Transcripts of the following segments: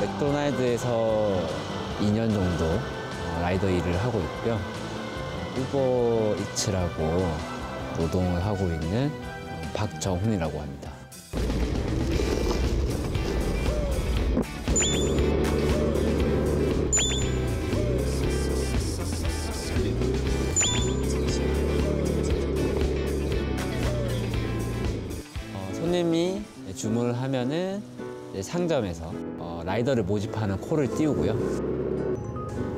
맥도날드에서 2년 정도 어, 라이더 일을 하고 있고요. 우버 이츠라고 노동을 하고 있는 어, 박정훈이라고 합니다. 어, 손님이 주문을 하면은 상점에서 어, 라이더를 모집하는 콜을 띄우고요.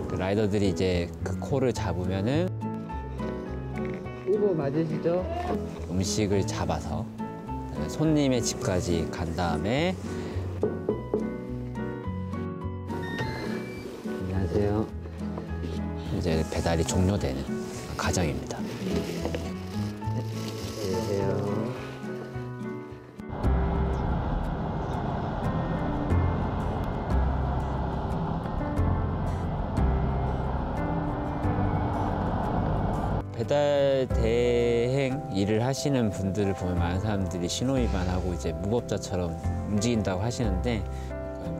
그 라이더들이 이제 그 콜을 잡으면은 우버 맞으시죠? 음식을 잡아서 손님의 집까지 간 다음에 안녕하세요. 이제 배달이 종료되는 과정입니다. 안녕하세요. 배달 대행 일을 하시는 분들을 보면 많은 사람들이 신호위반하고 이제 무법자처럼 움직인다고 하시는데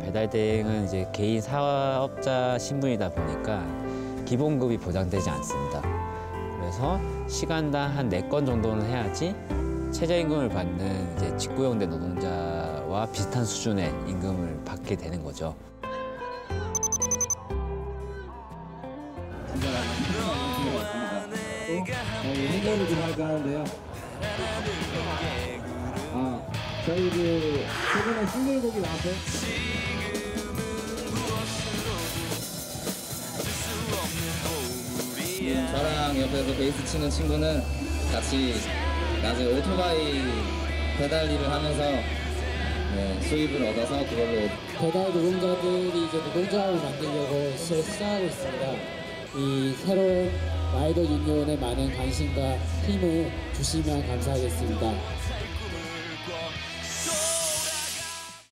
배달 대행은 이제 개인 사업자 신분이다 보니까 기본급이 보장되지 않습니다. 그래서 시간당 한 네 건 정도는 해야지 최저임금을 받는 이제 직고용된 노동자와 비슷한 수준의 임금을 받게 되는 거죠. 행사를 좀 할까 하는데요. 아, 저희 그 최근에 싱글곡이 나왔어요. 저랑 옆에서 베이스 치는 친구는 같이 나중에 오토바이 배달 일을 하면서 네, 수입을 얻어서 그걸로 배달 노동자들이 이제 노동조합을 만들려고 시를 시작하고 있습니다. 이 새로운 라이더 유니온의 많은 관심과 힘을 주시면 감사하겠습니다.